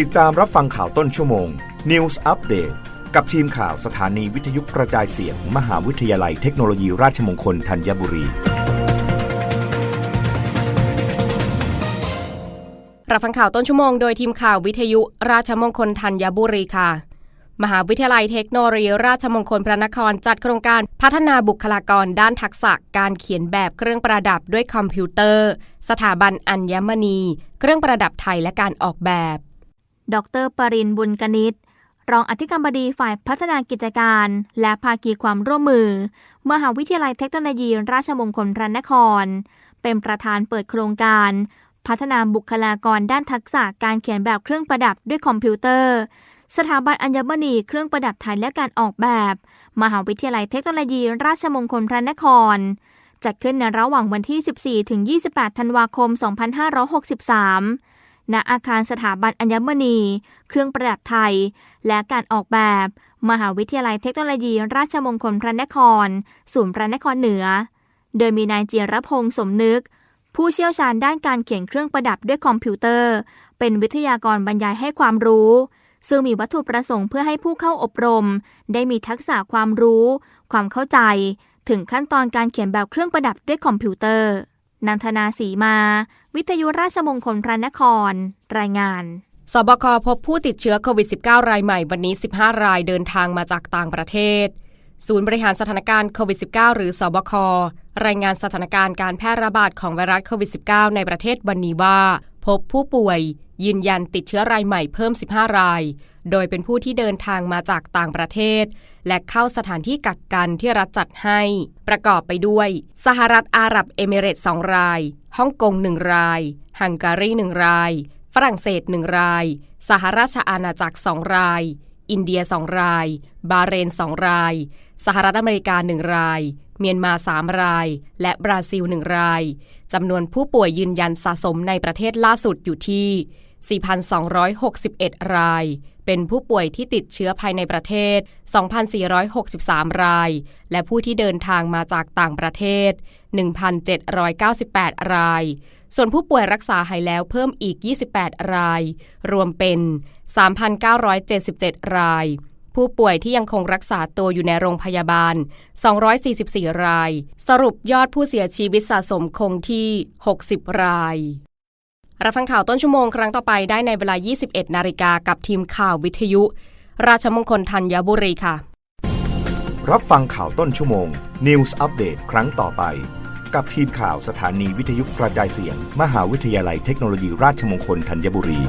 ติดตามรับฟังข่าวต้นชั่วโมง News Update กับทีมข่าวสถานีวิทยุกระจายเสียงมหาวิทยาลัยเทคโนโลยีราชมงคลธัญบุรี รับฟังข่าวต้นชั่วโมงโดยทีมข่าววิทยุราชมงคลธัญบุรีค่ะ มหาวิทยาลัยเทคโนโลยีราชมงคลพระนครจัดโครงการพัฒนาบุคลากรด้านทักษะการเขียนแบบเครื่องประดับด้วยคอมพิวเตอร์ สถาบันอัญมณี เครื่องประดับไทยและการออกแบบ ดรปรินบุญกนิษฐ์รองอธิการบดีฝ่ายพัฒนากิจการ และภาคีความร่วมมือ มหาวิทยาลัยเทคโนโลยี ราชมงคลพระนคร เป็นประธานเปิดโครงการ พัฒนาบุคลากรด้านทักษะการเขียนแบบเครื่องประดับด้วยคอมพิวเตอร์ สถาบันอัญมณีเครื่องประดับไทยและการออกแบบ มหาวิทยาลัยเทคโนโลยี ราชมงคลพระนครจัดขึ้นในระหว่างวันที่ 14 ถึง 28 ธันวาคม 2563 ณอาคารสถาบันอัญมณี เครื่องประดับไทย และการออกแบบ มหาวิทยาลัยเทคโนโลยี ราชมงคลพระนคร ศูนย์พระนครเหนือ โดยมีนายเจียรพงษ์สมนึก ผู้เชี่ยวชาญด้านการเขียนเครื่องประดับด้วยคอมพิวเตอร์ เป็นวิทยากรบรรยายให้ความรู้ซึ่งมีวัตถุประสงค์เพื่อให้ผู้เข้าอบรม ได้มีทักษะความรู้ ความเข้าใจ ถึงขั้นตอนการเขียนแบบเครื่องประดับด้วยคอมพิวเตอร์ นันทนาสีมา วิทยุราชมงคลพระนคร รายงานสบคพบผู้ติดเชื้อโควิด -19 รายใหม่วันนี้ 15 รายเดินทางมาจากต่างประเทศ ศูนย์บริหารสถานการณ์โควิด -19 หรือสบครายงานสถานการณ์การแพร่ระบาดของไวรัสโควิด -19 ในประเทศวันนี้ว่า พบผู้ป่วยยืนยันติดเชื้อรายใหม่เพิ่ม 15 ราย โดยเป็นผู้ที่เดินทางมาจากต่างประเทศ และเข้าสถานที่กักกันที่รัฐจัดให้ ประกอบไปด้วย สหรัฐอาหรับเอมิเรตส์2ราย ฮ่องกง 1 ราย ฮังการี 1 ราย ฝรั่งเศส 1 ราย สหราชอาณาจักร 2 ราย อินเดีย 2 ราย บาเรน 2 รายสหรัฐอเมริกา 1 ราย เมียนมา 3 ราย และบราซิล 1 ราย จำนวนผู้ป่วยยืนยันสะสมในประเทศล่าสุดอยู่ที่ 4,261 ราย เป็นผู้ป่วยที่ติดเชื้อภายในประเทศ 2,463 ราย และผู้ที่เดินทางมาจากต่างประเทศ 1,798 ราย ส่วนผู้ป่วยรักษาหายแล้วเพิ่มอีก 28 ราย รวมเป็น 3,977 ราย ผู้ป่วยที่ยังคงรักษาตัวอยู่ในโรงพยาบาล 244 ราย สรุปยอดผู้เสียชีวิตสะสมคงที่ 60 ราย รับฟังข่าวต้นชั่วโมงครั้งต่อไปได้ในเวลา 21 นาฬิกากับทีมข่าววิทยุ ราชมงคลธัญบุรีค่ะ รับฟังข่าวต้นชั่วโมง News Update ครั้งต่อไป กับทีมข่าวสถานีวิทยุกระจายเสียง มหาวิทยาลัยเทคโนโลยีราชมงคลธัญบุรี